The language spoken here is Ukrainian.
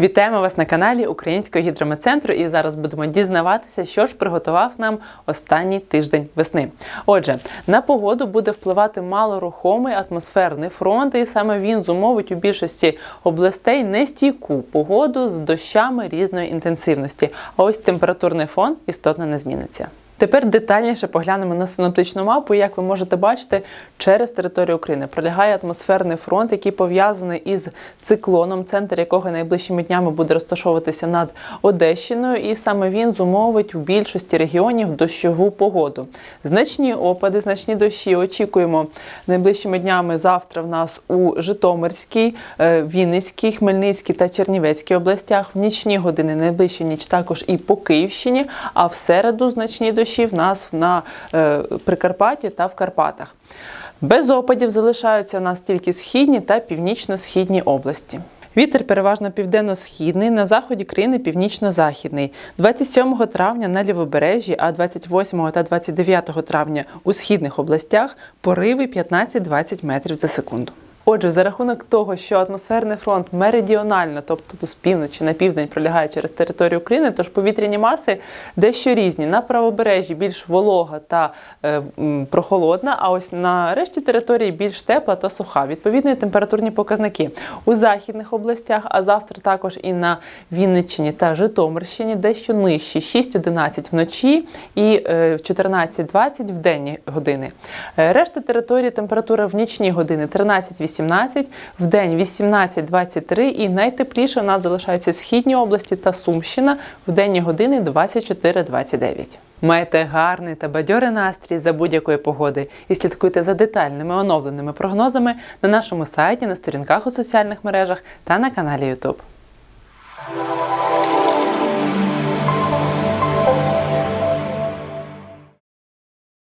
Вітаємо вас на каналі Українського гідрометцентру і зараз будемо дізнаватися, що ж приготував нам останній тиждень весни. Отже, на погоду буде впливати малорухомий атмосферний фронт, і саме він зумовить у більшості областей нестійку погоду з дощами різної інтенсивності. А ось температурний фон істотно не зміниться. Тепер детальніше поглянемо на синоптичну мапу. Як ви можете бачити, через територію України пролягає атмосферний фронт, який пов'язаний із циклоном, центр якого найближчими днями буде розташовуватися над Одещиною, і саме він зумовить в більшості регіонів дощову погоду. Значні опади, значні дощі очікуємо найближчими днями. Завтра в нас у Житомирській, е, Вінницькій, Хмельницькій та Чернівецькій областях. В нічні години найближча ніч також і по Київщині. А в середу значні дощі в нас на е, Прикарпатті та в Карпатах. Без опадів залишаються у нас тільки східні та північно-східні області. Вітер переважно південно-східний, на заході країни північно-західний. 27 травня на лівобережжі, а 28 та 29 травня у східних областях пориви 15-20 метрів за секунду. Отже, за рахунок того, що атмосферний фронт меридіонально, тобто з півночі на південь пролягає через територію України, тож повітряні маси дещо різні. На правобережжі більш волога та е, м, прохолодна, а ось на решті території більш тепла та суха. Відповідно, і температурні показники у західних областях, а завтра також і на Вінниччині та Житомирщині дещо нижчі 6-11 вночі і е, 14-20 в денні години. Е, Решта території температура в нічні години 13-18, в день 18-23 і найтепліше у нас залишаються східні області та Сумщина в денні години 24-29. Майте гарний та бадьорий настрій за будь-якої погоди і слідкуйте за детальними оновленими прогнозами на нашому сайті, на сторінках у соціальних мережах та на каналі YouTube.